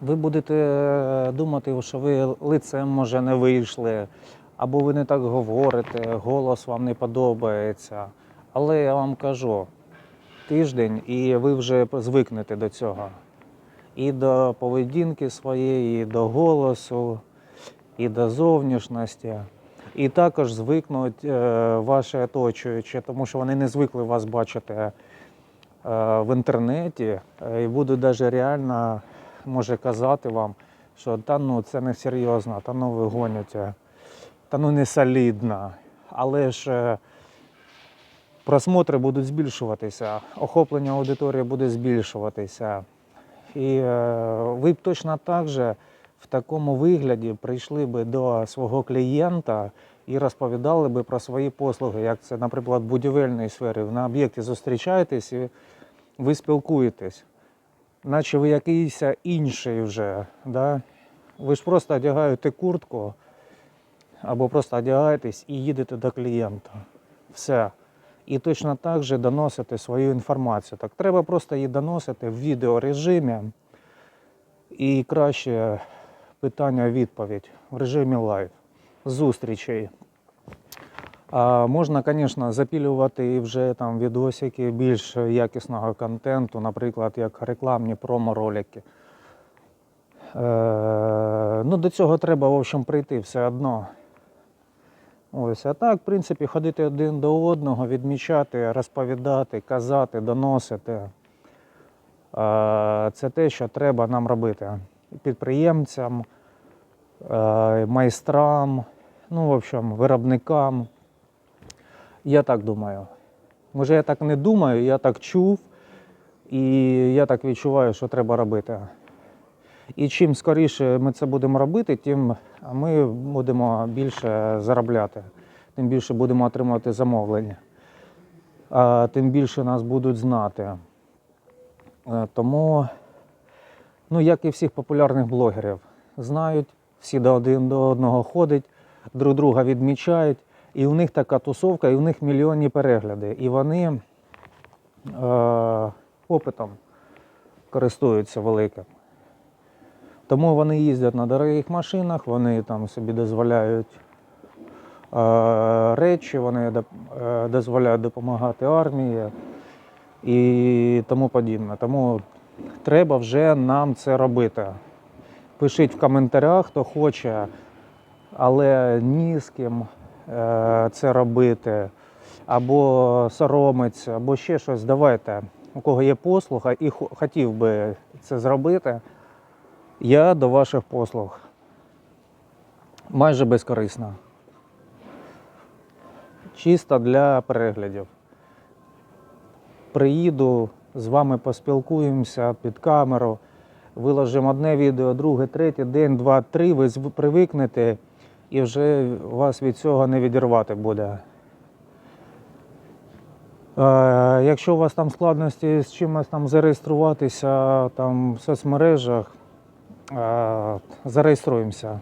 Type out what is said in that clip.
Ви будете е, думати, що ви лицем може не вийшли, або ви не так говорите, голос вам не подобається. Але я вам кажу, тиждень, і ви вже звикнете до цього. І до поведінки своєї, і до голосу, і до зовнішності. І також звикнуть е, ваші оточуючі, тому що вони не звикли вас бачити е, в інтернеті і будуть навіть реально може казати вам, що та ну це не серйозно, та ну ви гоніте, та ну не солідно. Але ж е, просмотри будуть збільшуватися, охоплення аудиторії буде збільшуватися. І е, ви б точно так же в такому вигляді прийшли би до свого клієнта і розповідали би про свої послуги, як це, наприклад, в будівельній сфері. На об'єкті зустрічаєтесь і ви спілкуєтесь, наче ви якийсь інший вже. Да? Ви ж просто одягаєте куртку або просто одягаєтесь і їдете до клієнта. Все. І точно так же доносити свою інформацію. Так треба просто її доносити в відеорежимі і краще питання-відповідь в режимі лайв, зустрічей. А можна, звісно, запілювати і вже там відосики більш якісного контенту, наприклад, як рекламні промо-ролики. Е, ну, до цього треба, в общем, прийти все одно. Ось, а так, в принципі, ходити один до одного, відмічати, розповідати, казати, доносити. Е, Це те, що треба нам робити. Підприємцям, е, майстрам, ну, в общем, виробникам. Я так думаю. Може, я так не думаю, я так чув, і я так відчуваю, що треба робити. І чим скоріше ми це будемо робити, тим ми будемо більше заробляти, тим більше будемо отримувати замовлення, тим більше нас будуть знати. Е, Тому, ну як і всіх популярних блогерів, знають, всі до один до одного ходять, друг друга відмічають, і у них така тусовка, і у них мільйонні перегляди. І вони е, опитом користуються великим. Тому вони їздять на дорогих машинах, вони там собі дозволяють е, речі, вони е, дозволяють допомагати армії і тому подібне. Тому треба вже нам це робити. Пишіть в коментарях, хто хоче, але ні з ким це робити, або соромиться, або ще щось. Давайте, у кого є послуга і хотів би це зробити. Я до ваших послуг. Майже безкорисно. Чисто для переглядів. Приїду, з вами поспілкуємося під камеру, виложимо одне відео, друге, третє, день, два, три, ви привикнете і вже вас від цього не відірвати буде. Е, Якщо у вас там складності з чимось там зареєструватися там в соцмережах, Е, зареєструємося.